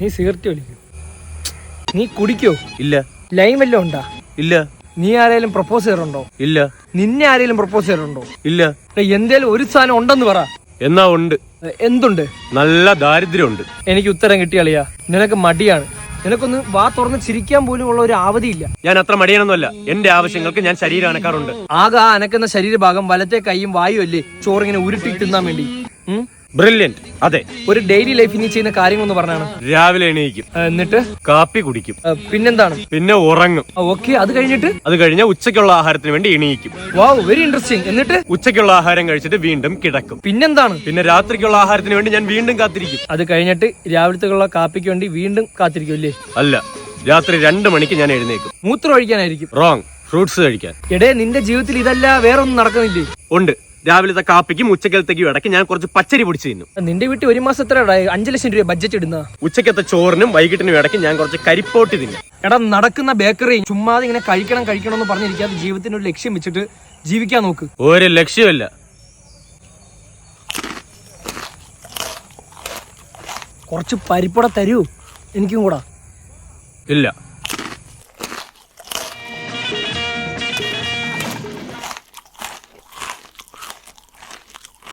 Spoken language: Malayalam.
നീ സിഗരറ്റ് വലിക്കോ. നീ കുടിക്കോ? ഇല്ല. ലൈൻ വല്ലതും ഉണ്ടാ? ഇല്ല. നീ ആരെങ്കിലും പ്രപ്പോസ് ചെയ്യാറുണ്ടോ ഇല്ല. നിന്നെ ആരെങ്കിലും പ്രപ്പോസ് ചെയ്യാറുണ്ടോ ഇല്ല. എന്തേലും ഒരു സാധനം ഉണ്ടെന്ന് പറ. എന്നാ ഉണ്ട്? എന്തുണ്ട്? നല്ല ദാരിദ്ര്യമുണ്ട്. എനിക്ക് ഉത്തരം കിട്ടിയാളിയാ നിനക്ക് മടിയാണ്. നിനക്കൊന്ന് വാ തുറന്ന് ചിരിക്കാൻ പോലും ഉള്ള ഒരു അവധിയില്ല ഞാൻ അത്ര മടിയണമെന്നല്ല എന്റെ ആവശ്യങ്ങൾക്ക് ഞാൻ ശരീരം അനക്കാറുണ്ട്. ആകെ ആ അനക്കുന്ന ശരീരഭാഗം വലത്തെ കൈയും വായു അല്ലേ? ചോറിങ്ങനെ ഉരുട്ടി തിന്നാൻ വേണ്ടി? ബ്രില്യന്റ് അതെ. ഒരു ഡെയിലി ലൈഫിൽ നീ ചെയ്യുന്ന കാര്യങ്ങളൊന്ന് പറഞ്ഞാണ്? രാവിലെ എണീക്കും. എന്നിട്ട്? കാപ്പി കുടിക്കും. പിന്നെന്താണ്? പിന്നെ ഉറങ്ങും. ഓക്കെ അത് കഴിഞ്ഞിട്ട്? അത് കഴിഞ്ഞ ഉച്ചക്കുള്ള ആഹാരത്തിന് വേണ്ടി എണീക്കും. വാവ് വെരി ഇൻട്രസ്റ്റിംഗ് എന്നിട്ട്? ഉച്ചക്കുള്ള ആഹാരം കഴിച്ചിട്ട് വീണ്ടും കിടക്കും. പിന്നെന്താണ്? പിന്നെ രാത്രിക്കുള്ള ആഹാരത്തിന് വേണ്ടി ഞാൻ വീണ്ടും കാത്തിരിക്കും. അത് കഴിഞ്ഞിട്ട് രാവിലത്തേക്കുള്ള കാപ്പിക്ക് വേണ്ടി വീണ്ടും കാത്തിരിക്കും അല്ലേ? അല്ല. രാത്രി രണ്ട് മണിക്ക് ഞാൻ എഴുന്നേക്കും. മൂത്രം ഒഴിക്കാനായിരിക്കും. റോങ് ഫ്രൂട്ട്സ് കഴിക്കാൻ. എടേ നിന്റെ ജീവിതത്തിൽ ഇതല്ല വേറൊന്നും നടക്കുന്നില്ലേ? ഉണ്ട്. രാവിലത്തെ കാപ്പിക്കും ഉച്ചക്കലത്തേക്കും ഇടയ്ക്ക് ഞാൻ കുറച്ച് പച്ചരി പൊടിച്ച് തിന്നും. നിന്റെ വീട്ടിൽ ഒരു മാസം എത്ര അഞ്ചു ലക്ഷം രൂപ ബഡ്ജറ്റ് ഇടുന്ന? ഉച്ചക്കത്തെ ചോറിനും വൈകിട്ടിനും ഇടയ്ക്ക് ഞാൻ കുറച്ച് കരിപ്പോട്ടി തിന്നും. എടാ നടക്കുന്ന ബേക്കറി ചുമ്മാതെ ഇങ്ങനെ കഴിക്കണം കഴിക്കണം എന്ന് പറഞ്ഞിരിക്കാതെ ജീവിതത്തിന് ഒരു ലക്ഷ്യം വെച്ചിട്ട് ജീവിക്കാൻ നോക്ക്. ഒരു ലക്ഷ്യമല്ല. കുറച്ച് പരിപ്പട തരൂ. എനിക്കും കൂടാ. ഇല്ല.